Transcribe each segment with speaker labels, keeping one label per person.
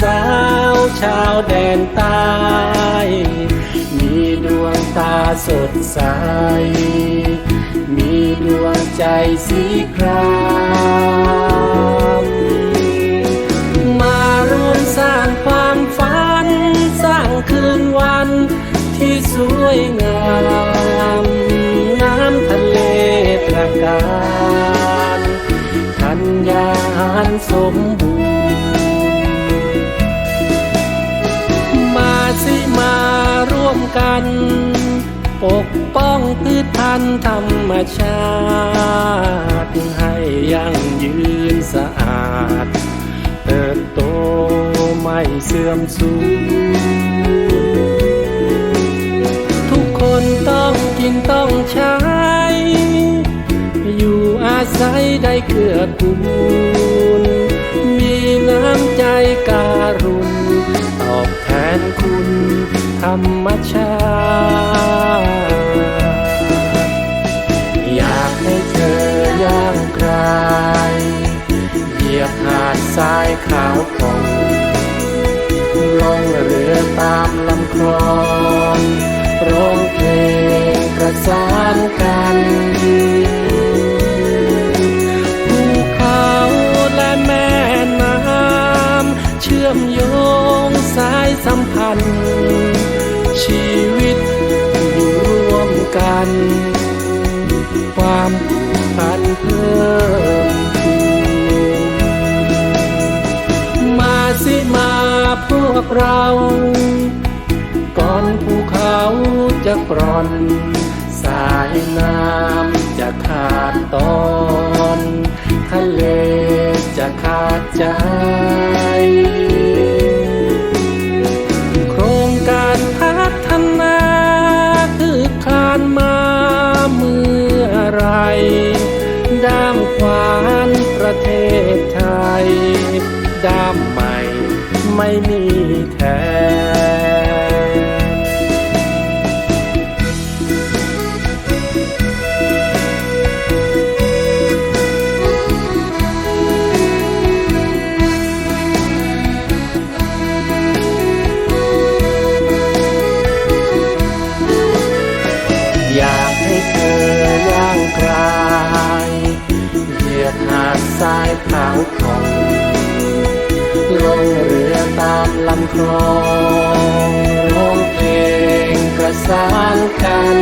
Speaker 1: สาวชาวแดนใต้มีดวงตาสดใส มีดวงใจสีครามมาร่วมสร้างความฝัน สร้างคืนวันที่สวยงาม น้ำทะเลตระการทัญญาหารสมบูรณ์ กัน ปกป้องพืชพันธุ์ธรรมชาติ ให้ยั่งยืนสะอาด เติบโตไม่เสื่อมสูญทุกคนต้องกินต้องใช้ อยู่อาศัยได้เกื้อกูลมีน้ำใจการุณตอบ นคุณธรรมชาติอยากให้เธอย่างกรายเหยียบหาดทรายขาวผ่องลงเรือตามลำคลองร้องเพลงประสานกันัน ชีวิตอยู่ร่วมกัน ความผูกพันเพิ่มมาสิมาพวกเรา ก่อนภูเขาจะกร่อน สายน้ำจะขาดตอน ทะเลจะขาดใจ ศไทย ด้ามใหม่ไม่มีแทนอยากให้เธอย่างกลาย หยียบหาดทรายขาวผ่องลงเรือตามลำคลองร้องเพลงประสานกัน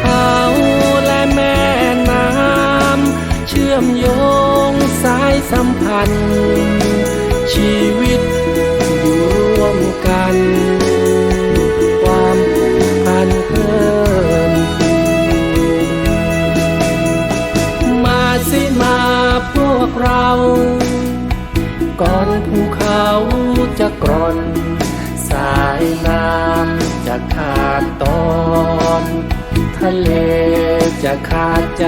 Speaker 1: เขาและแม่น้ำเชื่อมโยงสายสัมพันธ์ สิมาพวกเรา ก่อนภูเขาจะกร่อน สายน้ำจะขาดตอน ทะเลจะขาดใจ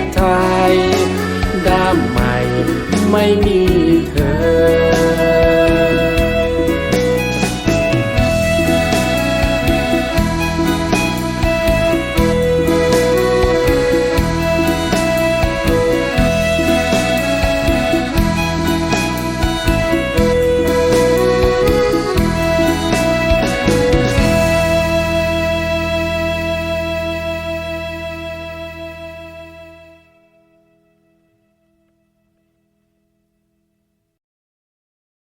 Speaker 1: ศไทยด้ามใหม่ไม่มีเธอ